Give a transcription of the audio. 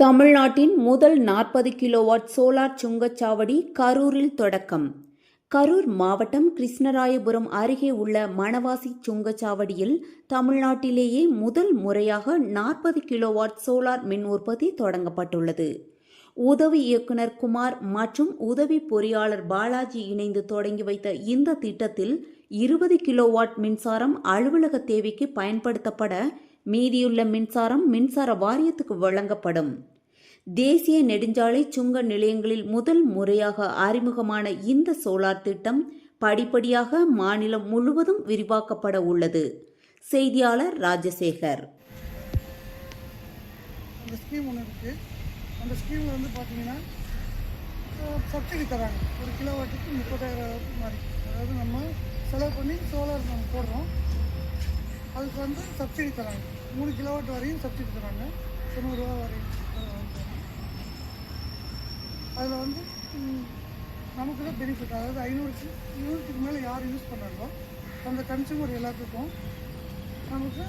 தமிழ்நாட்டின் முதல் நாற்பது கிலோவாட் சோலார் சுங்கச்சாவடி கரூரில் தொடக்கம். கரூர் மாவட்டம் கிருஷ்ணராயபுரம் அருகே உள்ள மணவாசி சுங்கச்சாவடியில் தமிழ்நாட்டிலேயே முதல் முறையாக நாற்பது கிலோவாட் சோலார் மின் உற்பத்தி தொடங்கப்பட்டுள்ளது. உதவி இயக்குனர் குமார் மற்றும் உதவி பொறியாளர் பாலாஜி இணைந்து தொடங்கி வைத்த இந்த திட்டத்தில் இருபது கிலோவாட் மின்சாரம் அலுவலக தேவைக்கு பயன்படுத்தப்பட மீதியுள்ள மின்சாரம் மின்சார வாரியத்துக்கு வழங்கப்படும். தேசிய நெடுஞ்சாலை சுங்க நிலையங்களில் முதல் முறையாக அறிமுகமான இந்த சோலார் திட்டம் படிப்படியாக மாநிலம் முழுவதும் விரிவாக்கப்பட உள்ளது. செய்தியாளர் ராஜசேகர். அந்த ஸ்கீம் ஒன்று இருக்குது அந்த ஸ்கீமில் வந்து பார்த்தீங்கன்னா சப்சிடி தராங்க. ஒரு கிலோ வாட்டுக்கு முப்பதாயிரம் மாதிரி அதாவது நம்ம செலவு பண்ணி சோலார் நம்ம போடுறோம். அதுக்கு வந்து சப்சிடி தராங்க. மூணு கிலோவாட் வரையும் சப்சிடி தராங்க. தொண்ணூறுரூவா வரையும். அதில் வந்து நமக்கு தான் பெனிஃபிட் அதாவது ஐநூறு யூனிட்டுக்கு மேலே யார் யூஸ் பண்ணுறாங்களோ அந்த கன்சியூமர் எல்லாத்துக்கும் நமக்கு